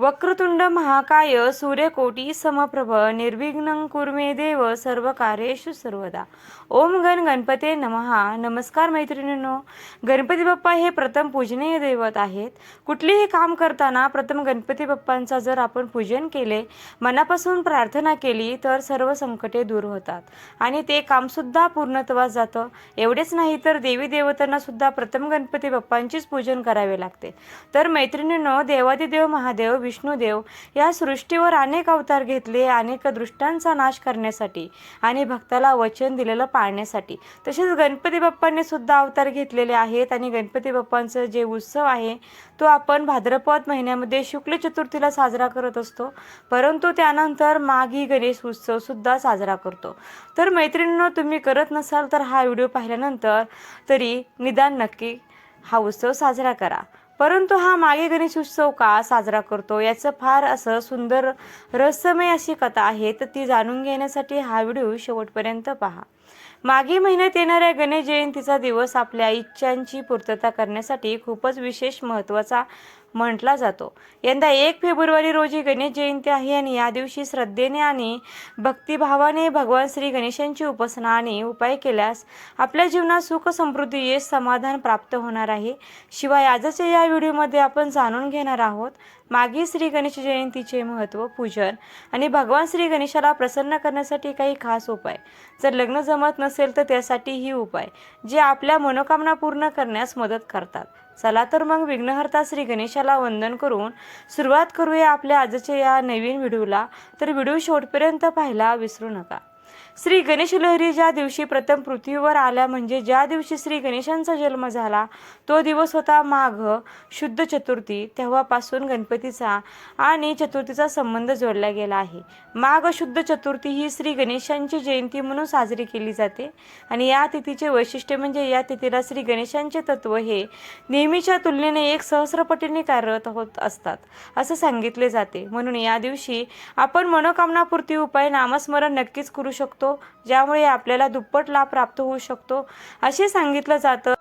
वक्रतुंड महाकाय सूर्यकोटी समप्रभ निर्विघ्न कुर्मे देव सर्व कार्येषु सर्वदा. ओम गण गणपते नमहा नमस्कार मैत्रिणींनो. गणपती बाप्पा हे प्रथम पूजनीय दैवत आहेत. कुठलेही काम करताना प्रथम गणपती बाप्पांचा जर आपण पूजन केले मनापासून प्रार्थना केली तर सर्व संकटे दूर होतात. आणि ते कामसुद्धा पूर्णत्वास जातं. एवढेच नाही तर देवी देवतांना सुद्धा प्रथम गणपती बाप्पांचीच पूजन करावे लागते. तर मैत्रिणींनो देवादिदेव महादेव विष्णुदेव या सृष्टीवर अनेक अवतार घेतले अनेक दृष्टांचा नाश करण्यासाठी आणि भक्ताला वचन दिलेलं पाळण्यासाठी. तसेच गणपती बाप्पांनी सुद्धा अवतार घेतलेले आहेत आणि गणपती बाप्पांचं जे उत्सव आहे तो आपण भाद्रपद महिन्यामध्ये शुक्ल चतुर्थीला साजरा करत असतो. परंतु त्यानंतर माघी गणेश उत्सव सुद्धा साजरा करतो. तर मैत्रिणींनो तुम्ही करत नसाल तर हा व्हिडिओ पाहिल्यानंतर तरी निदान नक्की हा उत्सव साजरा करा. परंतु हा मागे गणेश उत्सव का साजरा करतो? याचं फार असं सुंदर रहस्यमय अशी कथा आहे तर ती जाणून घेण्यासाठी हा व्हिडिओ शेवटपर्यंत पहा. मागे महिन्यात येणाऱ्या गणेश जयंतीचा दिवस आपल्या इच्छांची पूर्तता करण्यासाठी खूपच विशेष महत्त्वाचा म्हटला जातो. यंदा एक फेब्रुवारी रोजी गणेश जयंती आहे आणि या दिवशी श्रद्धेने आणि भक्तिभावाने भगवान श्री गणेशांची उपासना आणि उपाय केल्यास आपल्या जीवनात सुख समृद्धी यश समाधान प्राप्त होणार आहे. शिवाय आजच्या या व्हिडिओमध्ये आपण जाणून घेणार आहोत मागे श्री गणेश जयंतीचे महत्त्व पूजन आणि भगवान श्री गणेशाला प्रसन्न करण्यासाठी काही खास उपाय. जर लग्न जमत नसेल तर त्यासाठी ही उपाय जे आपल्या मनोकामना पूर्ण करण्यास मदत करतात. चला तर मग विघ्नहर्ता श्री गणेशाला वंदन करून सुरुवात करूया आपल्या आजच्या या नवीन व्हिडिओला. तर व्हिडिओ शेवटपर्यंत पाहायला विसरू नका. श्री गणेश लहरी ज्या दिवशी प्रथम पृथ्वीवर आल्या म्हणजे ज्या दिवशी श्री गणेशांचा जन्म झाला तो दिवस होता माघ शुद्ध चतुर्थी. तेव्हापासून गणपतीचा आणि चतुर्थीचा संबंध जोडला गेला आहे. माघ शुद्ध चतुर्थी ही श्री गणेशांची जयंती म्हणून साजरी केली जाते. आणि या तिथीचे वैशिष्ट्य म्हणजे या तिथीला श्री गणेशांचे तत्व हे नेहमीच्या तुलनेने एक सहस्रपटीने कार्यरत होत असतात असं सांगितले जाते. म्हणून या दिवशी आपण मनोकामनापूर्ती उपाय नामस्मरण नक्कीच करू शकतो. ज्यामुळे आपल्याला दुप्पट लाभ प्राप्त होऊ शकतो. असे सांगितलं जातं.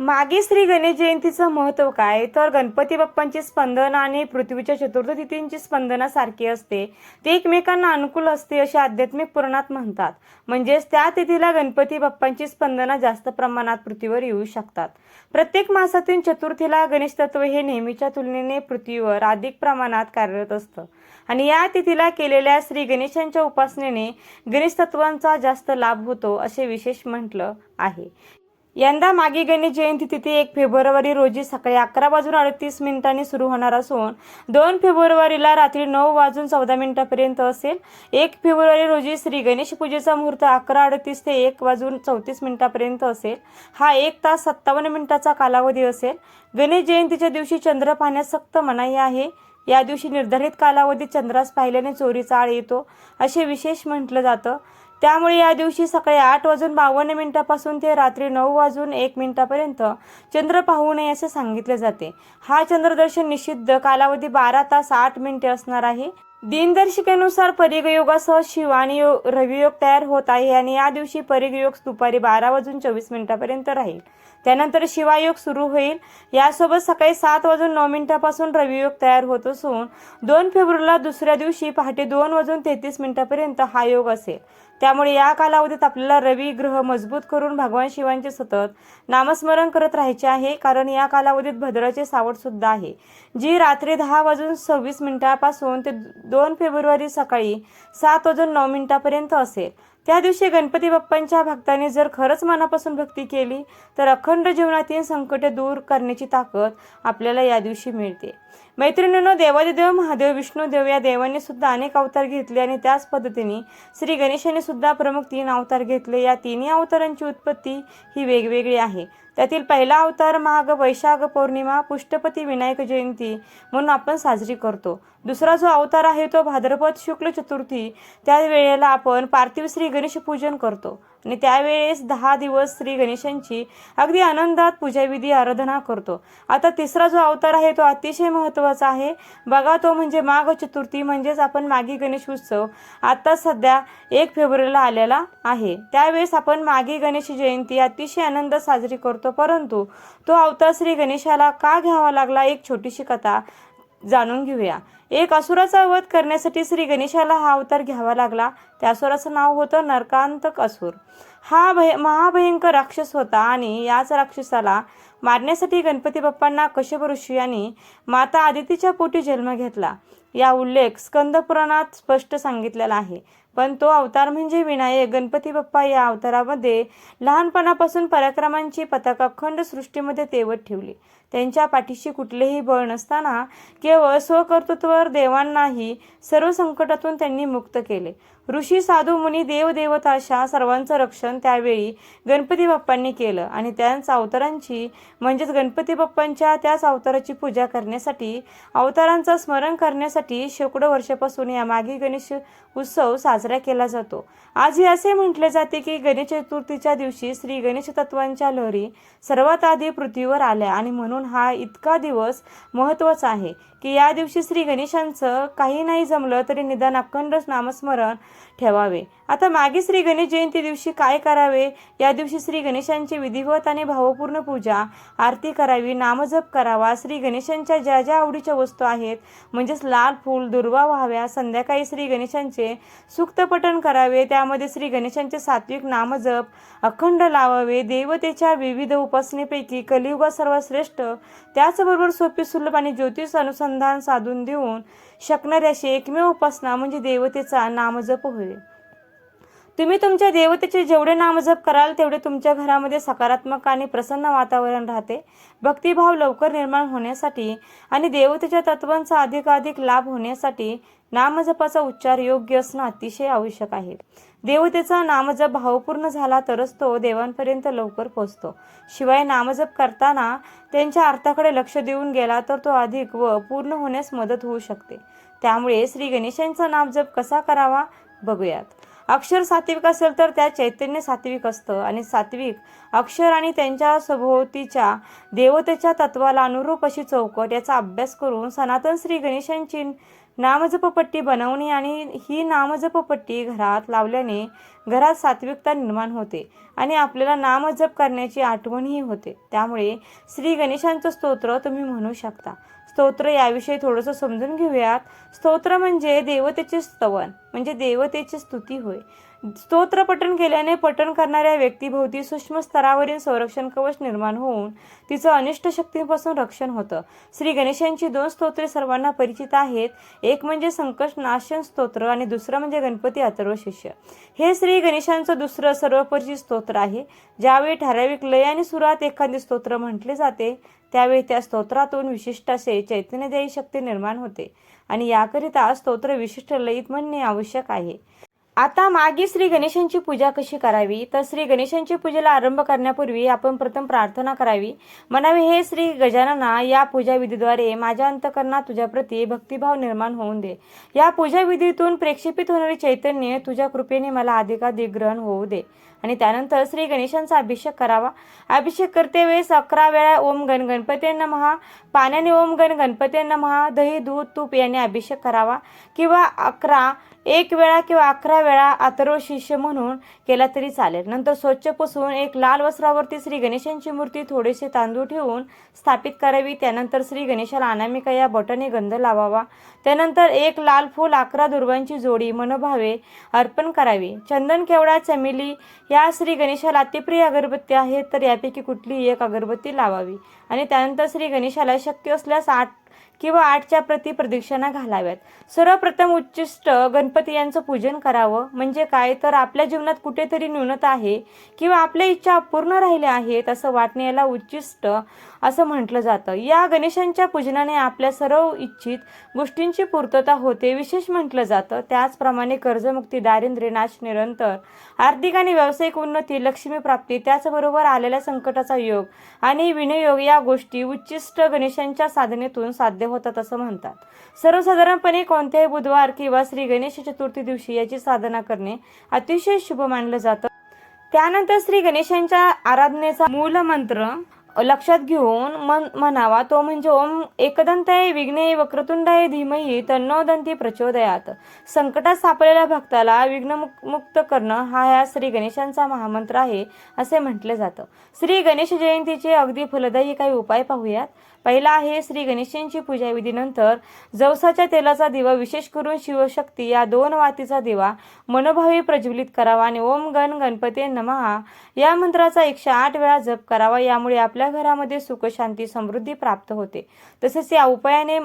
मागे श्री गणेश जयंतीचं महत्त्व काय? तर गणपती बाप्पांची स्पंदना आणि पृथ्वीच्या चतुर्थ तिथींची स्पंदना सारखी असते. ते एकमेकांना अनुकूल असते असे आध्यात्मिक पुराणात म्हणतात. म्हणजेच त्या तिथीला गणपती बाप्पांची स्पंदना जास्त प्रमाणात पृथ्वीवर येऊ शकतात. प्रत्येक मासातील चतुर्थीला गणेश तत्व हे नेहमीच्या तुलनेने पृथ्वीवर अधिक प्रमाणात कार्यरत असतं. आणि या तिथीला केलेल्या श्री गणेशांच्या उपासनेने गणेश तत्वांचा जास्त लाभ होतो असे विशेष म्हटलं आहे. यंदा मागे गणेश जयंती तिथी एक फेब्रुवारी रोजी सकाळी अकरा वाजून अडतीस मिनिटांनी सुरू होणार असून दोन फेब्रुवारीला रात्री नऊ वाजून चौदा मिनिटापर्यंत असेल. एक फेब्रुवारी रोजी श्री गणेश पूजेचा मुहूर्त अकरा अडतीस ते एक वाजून चौतीस मिनिटापर्यंत असेल. हा एक तास सत्तावन्न मिनिटाचा कालावधी असेल. गणेश जयंतीच्या दिवशी चंद्र पाहण्यास सक्त मनाई आहे. या दिवशी निर्धारित कालावधीत चंद्रास पाहिल्याने चोरीचा आळ येतो असे विशेष म्हटलं जातं. त्यामुळे या दिवशी सकाळी आठ वाजून बावन्न मिनिटापासून ते रात्री नऊ वाजून एक मिनिटापर्यंत चंद्र पाहू नये असे सांगितले जाते. हा चंद्रदर्शन निषिद्ध कालावधी बारा तास आठ मिनिटे असणार आहे. दिनदर्शिकेनुसार परिगयोगासह शिव आणि रवियोग तयार होत आहे आणि या दिवशी परिगयोग दुपारी बारा वाजून चोवीस मिनिटापर्यंत राहील. त्यानंतर शिवायोग सुरू होईल. यासोबत सकाळी सात वाजून नऊ मिनिटापासून रवियोग तयार होत असून दोन फेब्रुवारीला दुसऱ्या दिवशी पहाटे दोन वाजून तेहतीस मिनिटापर्यंत हा योग असेल. त्यामुळे या कालावधीत आपल्याला रवी ग्रह मजबूत करून भगवान शिवांचे सतत नामस्मरण करत राहायचे आहे कारण या कालावधीत भद्राचे सावट सुद्धा आहे. जी रात्री दहा वाजून सव्वीस मिनिटापासून ते दोन फेब्रुवारी सकाळी सात वाजून नऊ मिनिटापर्यंत असेल. त्या दिवशी गणपती बाप्पांच्या भक्तांनी जर खरंच मनापासून भक्ती केली तर अखंड जीवनातील संकटे दूर करण्याची ताकद आपल्याला या दिवशी मिळते. मैत्रिणींनो देवादिदेव महादेव विष्णुदेव या देवांनी सुद्धा अनेक अवतार घेतले आणि त्याच पद्धतीने श्री गणेशाने सुद्धा प्रमुख तीन अवतार घेतले. या तिन्ही अवतारांची उत्पत्ती ही वेगवेगळी आहे. त्यातील पहिला अवतार महाग वैशाख पौर्णिमा पुष्टपती विनायक जयंती म्हणून आपण साजरी करतो. दुसरा जो अवतार आहे तो भाद्रपद शुक्ल चतुर्थी. त्या वेळेला आपण पार्थिव श्री गणेश पूजन करतो. आणि त्यावेळेस दहा दिवस श्री गणेशांची अगदी आनंदात पूजाविधी आराधना करतो. आता तिसरा जो अवतार आहे तो अतिशय महत्त्वाचा आहे. बघा तो म्हणजे माघ चतुर्थी म्हणजेच आपण मागी गणेश उत्सव आता सध्या एक फेब्रुवारीला आलेला आहे. त्यावेळेस आपण मागी गणेश जयंती अतिशय आनंद साजरी करतो. परंतु तो अवतार श्री गणेशाला का घ्यावा लागला? एक छोटीशी कथा जाणून घेऊया. एक असुराचा वध करण्यासाठी श्री गणेशाला हा अवतार घ्यावा लागला. त्या असुराचं नाव होतं नरकांतक असुर. हा भय महाभयंकर राक्षस होता आणि याच राक्षसाला मारण्यासाठी गणपती बाप्पांना कश्यप ऋषी यांनी माता आदितीच्या पोटी जन्म घेतला. या उल्लेख स्कंदपुराणात स्पष्ट सांगितलेला आहे. पण तो अवतार म्हणजे विनायक गणपती बाप्पा या अवतारामध्ये लहानपणापासून पराक्रमांची पताका अखंड सृष्टीमध्ये तेवत ठेवली. त्यांच्या पाठीशी कुठलेही बळ नसताना केवळ स्वकर्तृत्वावर देवांनाही सर्व संकटातून त्यांनी मुक्त केले. ऋषी साधू मुनी देवदेवता अशा सर्वांचं रक्षण त्यावेळी गणपती बाप्पांनी केलं. आणि त्याच अवतारांची म्हणजेच गणपती बाप्पांच्या त्याच अवताराची पूजा करण्यासाठी अवतारांचं स्मरण करण्यासाठी शेकडो वर्षापासून या मागे गणेश उत्सव साजरा केला जातो. आजही असे म्हटले जाते की गणेश चतुर्थीच्या दिवशी श्री गणेश तत्वांच्या लहरी सर्वात आधी पृथ्वीवर आल्या आणि म्हणून हा इतका दिवस महत्त्वाचा आहे की या दिवशी श्री गणेशांचं काही नाही जमलं तरी निदान अखंड नामस्मरण ठेवावे. आता मागे श्री गणेश जयंती दिवशी काय करावे? या दिवशी श्री गणेशांची विधिवत आणि भावपूर्ण पूजा आरती करावी नामजप करावा श्री गणेशांच्या ज्या ज्या आवडीच्या वस्तू आहेत म्हणजेच लाल फूल दुर्वा व्हाव्या संध्याकाळी श्री गणेशांचे सुक्तपठण करावे त्यामध्ये श्री गणेशांचे सात्विक नामजप अखंड लावावे देवतेच्या विविध उपासनेपैकी कलियुगात सर्वात श्रेष्ठ त्याचबरोबर सोपी सुलभ आणि ज्योतिष अनुसंधान साधून देऊन शकणारी अशी एकमेव उपासना म्हणजे देवतेचा नामजप होय. तुम्ही तुमच्या देवतेचे जेवढे नामजप कराल तेवढे तुमच्या घरामध्ये सकारात्मक आणि प्रसन्न वातावरण राहते. भक्तिभाव लवकर निर्माण होण्यासाठी आणि देवतेच्या तत्वांचा अधिकाधिक लाभ होण्यासाठी नामजपाचा उच्चार योग्य असणं अतिशय आवश्यक आहे. देवतेचा नामजप भावपूर्ण झाला तरच तो देवांपर्यंत लवकर पोहोचतो. शिवाय नामजप करताना त्यांच्या अर्थाकडे लक्ष देऊन गेला तर तो अधिक व पूर्ण होण्यास मदत होऊ शकते. त्यामुळे श्री गणेशांचा नामजप कसा करावा? बघूयात. अक्षर सात्विक असेल तर त्या चैतन्य सात्विक असतं आणि सात्विक अक्षर आणि त्यांच्या सभोवतीच्या देवतेच्या तत्वाला अनुरूप अशी चौकट याचा अभ्यास करून सनातन श्री गणेशांची नामजपपट्टी बनवणे आणि ही नामजपपट्टी घरात लावल्याने घरात सात्विकता निर्माण होते आणि आपल्याला नामजप करण्याची आठवणही होते. त्यामुळे श्री गणेशांचं स्तोत्र तुम्ही म्हणू शकता. स्तोत्र याविषयी थोडंसं समजून घेऊयात. स्तोत्र म्हणजे देवतेचे स्तवन म्हणजे देवतेची स्तुती होय. स्तोत्र पठण केल्याने पठण करणाऱ्या व्यक्तीभोवती सूक्ष्म स्तरावरील संरक्षण कवच निर्माण होऊन तिचं अनिष्ट शक्तींपासून रक्षण होतं. श्री गणेशांची दोन स्तोत्रे सर्वांना परिचित आहेत. एक म्हणजे संकट नाशन स्तोत्र आणि दुसरं म्हणजे गणपती अथर्व शिष्य. हे श्री गणेशांचं दुसरं सर्वपरिचित स्तोत्र आहे. ज्यावेळी ठराविक लय आणि सुरात एखादे स्तोत्र म्हटले जाते त्यावेळी त्या स्तोत्रातून विशिष्ट असे चैतन्यदायी शक्ती निर्माण होते. आणि याकरिता स्तोत्र विशिष्ट लयीत म्हणणे आवश्यक आहे. आता मागे श्री गणेशांची पूजा कशी करावी? तर श्री गणेशांची पूजेला आरंभ करण्यापूर्वी आपण प्रथम प्रार्थना करावी. म्हणावे हे श्री गजानना या पूजाविधीद्वारे माझ्या अंतकरणात तुझ्याप्रती भक्तिभाव निर्माण होऊन दे. या पूजाविधीतून प्रेक्षेपित होणारे चैतन्य तुझ्या कृपेने मला अधिकाधिक ग्रहण होऊ दे. आणि त्यानंतर श्री गणेशांचा अभिषेक करावा. अभिषेक करते वेळेस अकरा वेळा ओम गण गणपती नमहा पाण्याने ओम गण गणपती नमहा दही दूध तूप याने अभिषेक करावा. किंवा अकरा एक वेळा किंवा अकरा वेळा अथर्व शिष्य म्हणून केला तरी चालेल. नंतर स्वच्छ पुसून एक लाल वस्त्रावरती श्री गणेशांची मूर्ती थोडेसे तांदूळ ठेवून स्थापित करावी. त्यानंतर श्री गणेशाला अनामिका या बटने गंध लावावा. त्यानंतर एक लाल फूल अकरा दुर्वांची जोडी मनोभावे अर्पण करावी. चंदन केवडा चमेली या श्री गणेशाला अतिप्रिय अगरबत्ती आहेत तर यापैकी कुठलीही एक अगरबत्ती लावावी. आणि त्यानंतर श्री गणेशाला शक्य असल्यास आठ किंवा आठच्या प्रति प्रदक्षिणा घालाव्यात. सर्वप्रथम उच्चिष्ट गणपती यांचं पूजन करावं. म्हणजे काय? तर आपल्या जीवनात कुठेतरी न्यूनता आहे किंवा आपल्या इच्छा अपूर्ण राहिल्या आहेत असं वाटणे याला उच्चिष्ट असं म्हटलं जातं. या गणेशांच्या पूजनाने आपल्या सर्व इच्छित गोष्टींची पूर्तता होते विशेष म्हटलं जातं. त्याचप्रमाणे कर्जमुक्ती दारिद्र्य नाश निरंतर आर्थिक आणि व्यावसायिक उन्नती लक्ष्मी प्राप्ती त्याचबरोबर आलेल्या संकटाचा योग आणि विनियोग या गोष्टी उच्चिष्ट गणेशांच्या साधनेतून साध्य होतात असं म्हणतात. सर्वसाधारणपणे कोणत्याही बुधवार किंवा श्री गणेश चतुर्थी दिवशी याची साधना करणे अतिशय शुभ मानलं जातं. त्यानंतर श्री गणेशांच्या आराधनेचा मूल मंत्र लक्षात घेऊन मन म्हणावा तो म्हणजे ओम एकदंताय विघ्ने वक्रतुंडाय धीमही तन्नोदंती प्रचोदयात. संकटात सापडलेल्या भक्ताला विघ्नमुक्त करणं हा ह्या श्री गणेशांचा महामंत्र आहे असे म्हटले जातं. श्री गणेश जयंतीचे अगदी फलदायी काही उपाय पाहूयात. पहिला आहे श्री गणेशांची पूजा विधीनंतर जवसाच्या तेलाचा दिवा विशेष करून शिवशक्ती या दोन वातीचा दिवा मनोभावी प्रज्वलित करावा आणि ओम गण गणपती नमहा. या मंत्राचा एकशे आठ वेळा जप करावा यामुळे आपल्या घरामध्ये सुखशांती समृद्धी प्राप्त होते. तसेच या उपायाने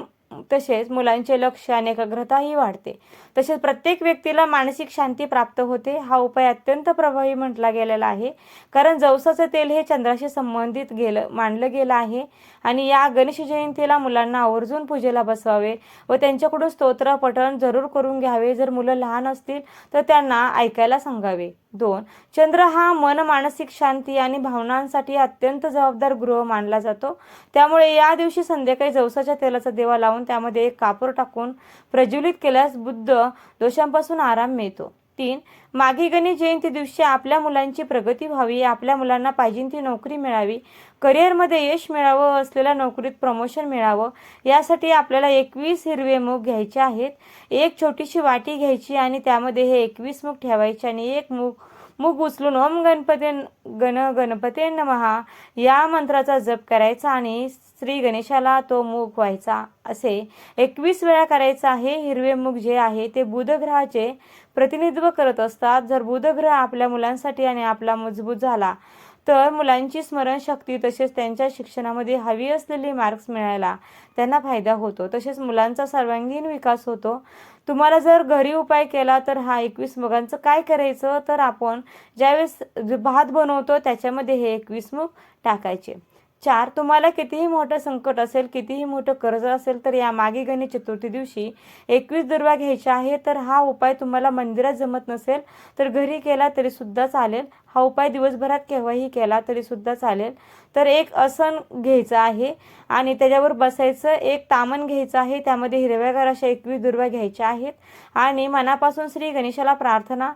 तसेच मुलांचे लक्ष आणि एकाग्रताही वाढते. तसेच प्रत्येक व्यक्तीला मानसिक शांती प्राप्त होते. हा उपाय अत्यंत प्रभावी म्हटला गेलेला आहे. कारण जवसाचं तेल हे चंद्राशी संबंधित गेलं मानलं गेलं आहे आणि या गणेश जयंतीला मुलांना आवर्जून पूजेला बसवावे व त्यांच्याकडून स्तोत्र पठण जरूर करून घ्यावे. जर मुलं लहान असतील तर त्यांना ऐकायला सांगावे. दोन चंद्र हा मन मानसिक शांती आणि भावनांसाठी अत्यंत जबाबदार गृह मानला जातो. त्यामुळे या दिवशी संध्याकाळी जवसाच्या तेलाचा देवा लावून त्यामध्ये एक कापूर टाकून प्रज्वलित केल्यास बुद्ध दोषांपासून आराम मिळतो. तीन माघी गणेश जयंती दिवशी आपल्या मुलांची प्रगती व्हावी आपल्या मुलांना पाहिजे ती नोकरी मिळावी करिअरमध्ये यश मिळावं असलेल्या नोकरीत प्रमोशन मिळावं यासाठी आपल्याला एकवीस हिरवे मूग घ्यायचे आहेत. एक छोटीशी वाटी घ्यायची आणि त्यामध्ये हे एकवीस मूग ठेवायचे आणि एक मूग मूग उचलून ओम गणपती गण गणपती नमहा या मंत्राचा जप करायचा आणि श्री गणेशाला तो मूग व्हायचा. असे एकवीस वेळा करायचा हे हिरवे मूग जे आहे ते बुधग्रहाचे प्रतिनिधित्व करत असतात. जर बुधग्रह आपल्या मुलांसाठी आणि आपला मजबूत झाला तर मुलांची स्मरणशक्ती तसेच त्यांच्या शिक्षणामध्ये हवी असलेली मार्क्स मिळायला त्यांना फायदा होतो. तसेच मुलांचा सर्वांगीण विकास होतो. तुम्हाला जर घरी उपाय केला तर हा एकवीस मुगांचं काय करायचं? तर आपण ज्यावेळेस भात बनवतो त्याच्यामध्ये हे एकवीस मुग टाकायचे. चार तुम्हाला कितीही मोठं संकट असेल कितीही मोठं कर्ज असेल तर या मागे गणेश चतुर्थी दिवशी एकवीस दुर्वा घ्यायच्या आहे तर हा उपाय तुम्हाला मंदिरात जमत नसेल तर घरी केला तरी सुद्धा चालेल. हा उपाय दिवसभरात केव्हाही केला तरी सुद्धा चालेल. तर एक आसन घ्यायचं आहे आणि त्याच्यावर बसायचं एक तामण घ्यायचं आहे त्यामध्ये हिरव्यागार अशा एकवीस दुर्वा घ्यायच्या आहेत. आणि मनापासून श्री गणेशाला प्रार्थना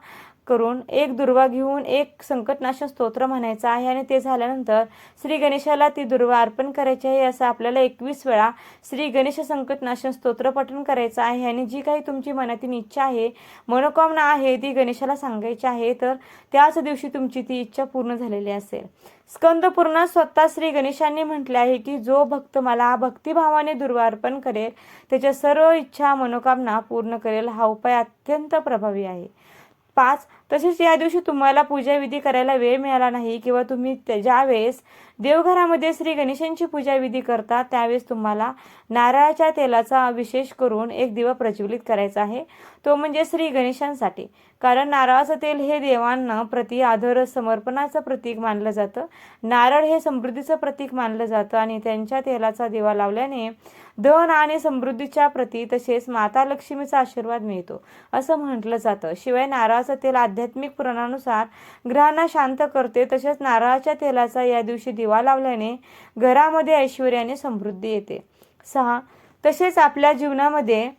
करून एक दुर्वा घेऊन एक संकटनाशक स्तोत्र म्हणायचं आहे आणि ते झाल्यानंतर श्री गणेशाला ती दुर्वा अर्पण करायची आहे असं आपल्याला एकवीस वेळा श्री गणेश संकटनाशक स्तोत्र पठण करायचं आहे आणि जी काही तुमची मनातील इच्छा आहे मनोकामना आहे ती गणेशाला सांगायची आहे तर त्याच दिवशी तुमची ती इच्छा पूर्ण झालेली असेल. स्कंद पूर्ण स्वतः श्री गणेशांनी म्हटले आहे की जो भक्त मला भक्तिभावाने दुर्वा अर्पण करेल त्याच्या सर्व इच्छा मनोकामना पूर्ण करेल हा उपाय अत्यंत प्रभावी आहे. पाच. तसेच या दिवशी तुम्हाला पूजाविधी करायला वेळ मिळाला नाही किंवा तुम्ही ज्यावेळेस देवघरामध्ये श्री गणेशांची पूजाविधी करता त्यावेळेस तुम्हाला नारळाच्या तेलाचा विशेष करून एक दिवा प्रज्वलित करायचा आहे. तो म्हणजे श्री गणेशांसाठी. कारण नारळाचं तेल हे देवांना प्रति आदर समर्पणाचं प्रतीक मानलं जातं. नारळ हे समृद्धीचं प्रतीक मानलं जातं आणि त्यांच्या तेलाचा दिवा लावल्याने धन आणि समृद्धीच्या प्रती तसेच माता लक्ष्मीचा आशीर्वाद मिळतो असं म्हटलं जातं. शिवाय नारळाचं तेल आध्यात्मिक पुराणानुसार ग्रहांना शांत करते तसेच नारळाच्या तेलाचा या दिवशी दिवा लावल्याने घरामध्ये ऐश्वर्याने समृद्धी येते. सहा तसेच आपल्या जीवनामध्ये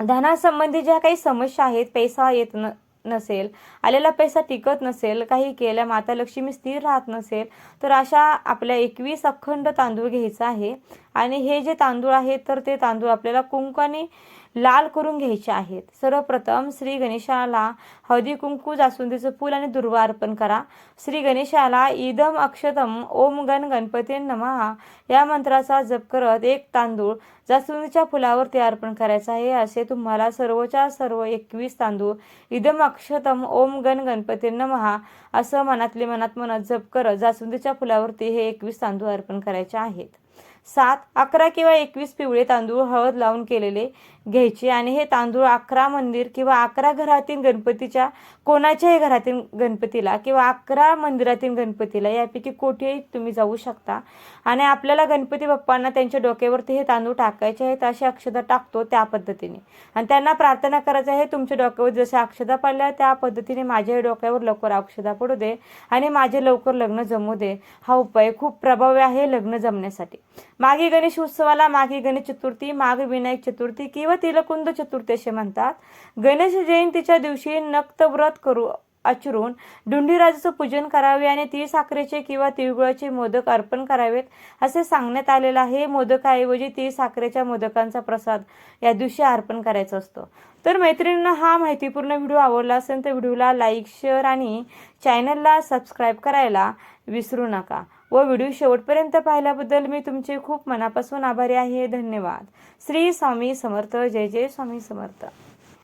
धनासंबंधी ज्या काही समस्या आहेत पैसा येत न नसेल आलेला पैसा टिकत नसेल काही केल्या माता लक्ष्मी स्थिर राहत नसेल तर अशा आपल्या एकवीस अखंड तांदूळ घ्यायचा आहे. आणि हे जे तांदूळ आहेत तर ते तांदूळ आपल्याला कुंकाने लाल करून घ्यायचे आहेत. सर्वप्रथम श्री गणेशाला हळदी कुंकू जास्वंदीचं फूल आणि दुर्वा अर्पण करा. श्री गणेशाला इदम अक्षतम ओम गण गणपती नमहा. या मंत्राचा जप करत एक तांदूळ जास्वंदीच्या फुलावर ते अर्पण करायचं आहे. असे तुम्हाला सर्वच्या सर्व एकवीस तांदूळ इदम अक्षतम ओम गण गणपती नमहा असं मनातले मनात मनात जप करत जास्वंदीच्या फुलावरती हे एकवीस तांदूळ अर्पण करायचे आहेत. सात अकरा किंवा एकवीस पिवळे तांदूळ हळद लावून केलेले घ्यायचे. आणि हे तांदूळ अकरा मंदिर किंवा अकरा घरातील गणपतीच्या कोणाच्याही घरातील गणपतीला किंवा अकरा मंदिरातील गणपतीला यापैकी कोठेही तुम्ही जाऊ शकता. आणि आपल्याला गणपती बाप्पांना त्यांच्या डोक्यावरती हे तांदूळ टाकायचे आहेत अशी अक्षता टाकतो त्या पद्धतीने. आणि त्यांना प्रार्थना करायचं आहे तुमच्या डोक्यावर जशा अक्षता पडल्या त्या पद्धतीने माझ्याही डोक्यावर लवकर अक्षता पडू दे आणि माझे लवकर लग्न जमू दे. हा उपाय खूप प्रभावी आहे लग्न जमण्यासाठी. मागे गणेश उत्सवाला मागे गणेश चतुर्थी माग विनायक चतुर्थी किंवा तिलकुंद चतुर्थी म्हणतात गणेश जयंतीच्या दिवशी नक्तव्रत करू आचरून डुंडीराजाचं पूजन करावे आणि तीळ साखरेचे किंवा तिळगुळाचे मोदक अर्पण करावेत असे सांगण्यात आलेलं आहे. मोदकाऐवजी तीळ साखरेच्या मोदकांचा प्रसाद या दिवशी अर्पण करायचा असतो. तर मैत्रिणींना हा माहितीपूर्ण व्हिडिओ आवडला असेल तर व्हिडिओला लाईक शेअर आणि चॅनलला सबस्क्राईब करायला विसरू नका. व व्हिडिओ शेवटपर्यंत पाहिल्याबद्दल मी तुमचे खूप मनापासून आभारी आहे. धन्यवाद. श्री स्वामी समर्थ. जय जय स्वामी समर्थ.